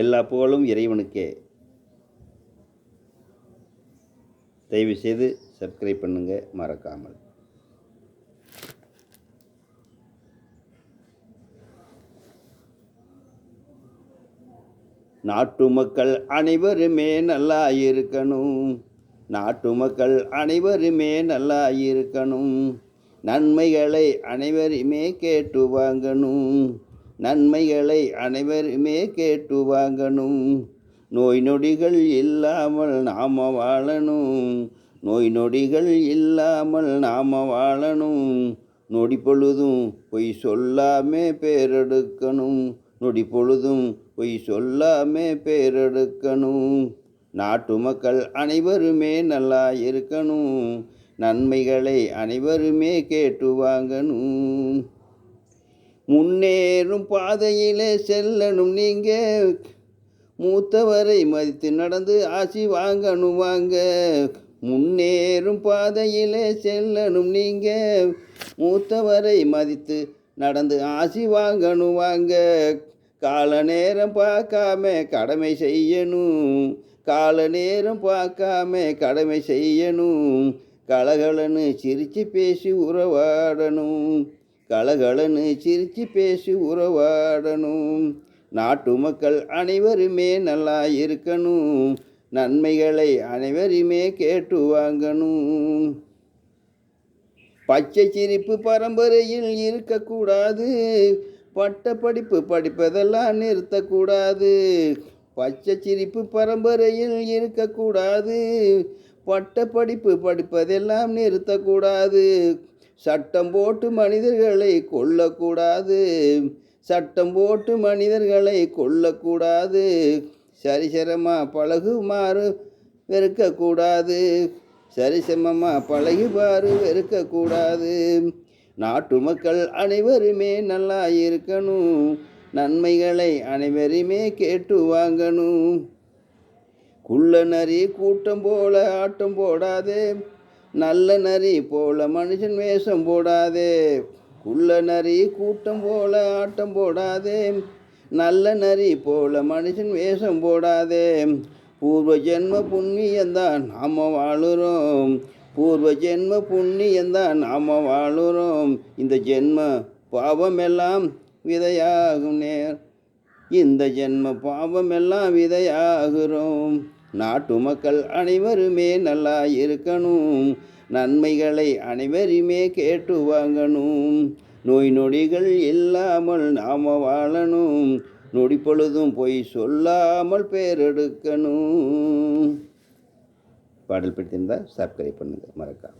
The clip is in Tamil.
எல்லா புகழும் இறைவனுக்கே. தயவுசெய்து சப்ஸ்கிரைப் பண்ணுங்கள் மறக்காமல். நாட்டு மக்கள் அனைவருமே நல்லா இருக்கணும் நாட்டு மக்கள் அனைவருமே நல்லா இருக்கணும் நன்மைகளை அனைவருமே கேட்டு வாங்கணும். நன்மைகளை அனைவருமே கேட்டு வாங்கணும். நோய் நொடிகள் இல்லாமல் நாம வாழணும். நோய் நொடிகள் இல்லாமல் நாம வாழணும். நொடி பொழுதும் பொய் சொல்லாமே பேரெடுக்கணும். நொடி பொழுதும் பொய் சொல்லாமே பேரெடுக்கணும். நாட்டு மக்கள் அனைவருமே நல்லா இருக்கணும். நன்மைகளை அனைவருமே கேட்டு வாங்கணும். முன்னேறும் பாதையிலே செல்லணும் நீங்கள் மூத்தவரை மதித்து நடந்து ஆசி வாங்கணும் வாங்க. முன்னேறும் பாதையிலே செல்லணும் நீங்கள் மூத்தவரை மதித்து நடந்து ஆசி வாங்கணும் வாங்க. கால நேரம் பார்க்காம கடமை செய்யணும். கால நேரம் பார்க்காம கடமை செய்யணும். கலகலன்னு சிரித்து பேசி உறவாடணும். கலகலன்னு சிரித்து பேசி உறவாடணும். நாட்டு மக்கள் அனைவருமே நல்லா இருக்கணும். நன்மைகளை அனைவருமே கேட்டு வாங்கணும். பச்சை சிரிப்பு பரம்பரையில் இருக்கக்கூடாது. பட்ட படிப்பு படிப்பதெல்லாம் நிறுத்தக்கூடாது. பச்சை சிரிப்பு பரம்பரையில் இருக்கக்கூடாது. பட்ட படிப்பு படிப்பதெல்லாம் நிறுத்தக்கூடாது. சட்டம் போட்டு மனிதர்களை கொல்லக்கூடாது. சட்டம் போட்டு மனிதர்களை கொல்லக்கூடாது. சரிசரமாக பழகுமாறு வெறுக்கக்கூடாது. சரிசமமாக பழகுமாறு வெறுக்கக்கூடாது. நாட்டு மக்கள் அனைவருமே நல்லா இருக்கணும். நன்மைகளை அனைவருமே கேட்டு வாங்கணும். குள்ள நரி கூட்டம் போல ஆட்டம் போடாதே. நல்ல நரி போல மனுஷன் வேஷம் போடாதே குள்ள நரி கூட்டம் போல ஆட்டம் போடாதே நல்ல நரி போல மனுஷன் வேஷம் போடாதே. பூர்வ ஜென்ம புண்ணியந்தான் நாம வாழுறோம். பூர்வ ஜென்ம புண்ணியந்தான் நாம வாழுறோம். இந்த ஜென்ம பாவமெல்லாம் விதையாகும் நேர். இந்த ஜென்ம பாவமெல்லாம் விதையாகிறோம். நாட்டு மக்கள் அனைவருமே நல்லா இருக்கணும் நன்மைகளை அனைவருமே கேட்டு வாங்கணும். நோய் நொடிகள் இல்லாமல் நாம் வாழணும். நொடி பொழுதும் பொய் சொல்லாமல் பேரெடுக்கணும். பாடல் பிடித்திருந்தால் சப்ஸ்கிரைப் பண்ணுங்கள் மறக்காம